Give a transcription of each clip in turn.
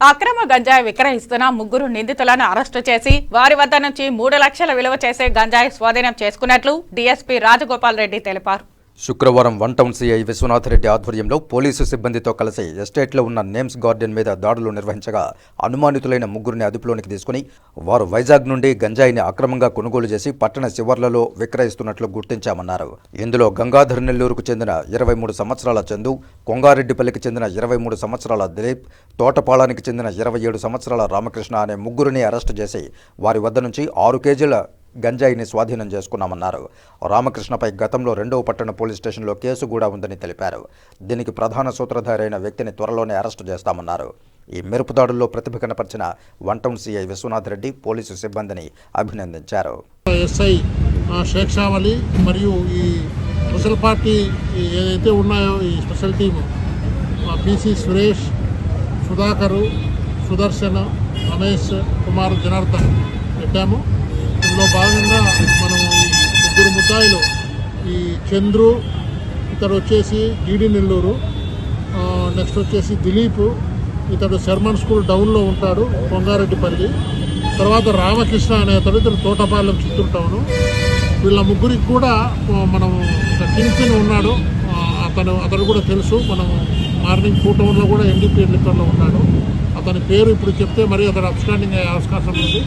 అక్రమ గంజాయి విక్రయిస్తున్న ముగ్గురు నిందితులను అరెస్టు చేసి వారి వద్ద నుంచి మూడు లక్షల విలువ చేసే గంజాయి స్వాధీనం చేసుకున్నట్లు డీఎస్పీ రాజగోపాల్ రెడ్డి తెలిపారు. శుక్రవారం వన్ టౌన్ సీఐ విశ్వనాథరెడ్డి ఆధ్వర్యంలో పోలీసు సిబ్బందితో కలిసి ఎస్టేట్లో ఉన్న నేమ్స్ గార్డెన్ మీద దాడులు నిర్వహించగా అనుమానితులైన ముగ్గురిని అదుపులోనికి తీసుకుని వారు వైజాగ్ నుండి గంజాయిని అక్రమంగా కొనుగోలు చేసి పట్టణ శివర్లలో విక్రయిస్తున్నట్లు గుర్తించామన్నారు. ఇందులో గంగాధర్ నెల్లూరుకు చెందిన ఇరవై మూడు సంవత్సరాల చందు కొంగారెడ్డిపల్లికి చెందిన ఇరవై మూడు సంవత్సరాల దిలీప్ తోటపాళానికి చెందిన ఇరవై ఏడు సంవత్సరాల రామకృష్ణ అనే ముగ్గురిని అరెస్టు చేసి వారి వద్ద నుంచి ఆరు కేజీల గంజాయిని స్వాధీనం చేసుకున్నామన్నారు. రామకృష్ణపై గతంలో రెండవ పట్టణ పోలీస్ స్టేషన్లో కేసు కూడా ఉందని తెలిపారు. దీనికి ప్రధాన సూత్రధారైన వ్యక్తిని త్వరలోనే అరెస్టు చేస్తామన్నారు. ఈ మెరుపు దాడుల్లో ప్రతిభ కనపరిచిన one CI Vishwanath Reddy police సిబ్బందిని అభినందించారు. ఎస్ఐ ఆ, మరియు ఈ స్పెషల్ పార్టీ ఏదైతే ఉన్నాయో ఈ special team PC Suresh Sudhakar Sudarshan Ramesh Kumar Janardhan పెట్టాము. అందులో భాగంగా మనం ముగ్గురు ముద్దాయిలు ఈ చంద్రు ఇతడు వచ్చేసి జీడి నెల్లూరు నెక్స్ట్ వచ్చేసి దిలీప్ ఇతడు శర్మన్ స్కూల్ డౌన్లో ఉంటాడు కొంగారెడ్డిపల్లి తర్వాత రామకృష్ణ అనే అతడు ఇతడు తోటపాలెం చిత్తూరు టౌను వీళ్ళ ముగ్గురికి కూడా మనం కింగ్పిన్ ఉన్నాడు. అతను అతడు కూడా తెలుసు. మనం మార్నింగ్ టూ టౌన్లో కూడా ఎన్డీపీ లిక్కర్లో ఉన్నాడు. అతని పేరు ఇప్పుడు చెప్తే మరి అతడు అప్స్టాండింగ్ అయ్యే అవకాశం ఉంది.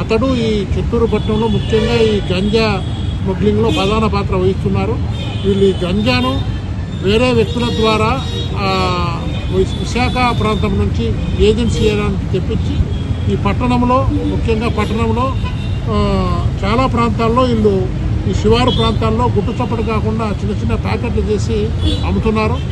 అతడు ఈ చిత్తూరు పట్టణంలో ముఖ్యంగా ఈ గంజా స్మగ్లింగ్లో ప్రధాన పాత్ర వహిస్తున్నారు. వీళ్ళు ఈ గంజాను వేరే వ్యక్తుల ద్వారా విశాఖ ప్రాంతం నుంచి ఏజెన్సీ చేయడానికి తెప్పించి ఈ పట్టణంలో ముఖ్యంగా పట్టణంలో చాలా ప్రాంతాల్లో వీళ్ళు ఈ శివారు ప్రాంతాల్లో గుట్టు చప్పటి కాకుండా చిన్న చిన్న ప్యాకెట్లు చేసి అమ్ముతున్నారు.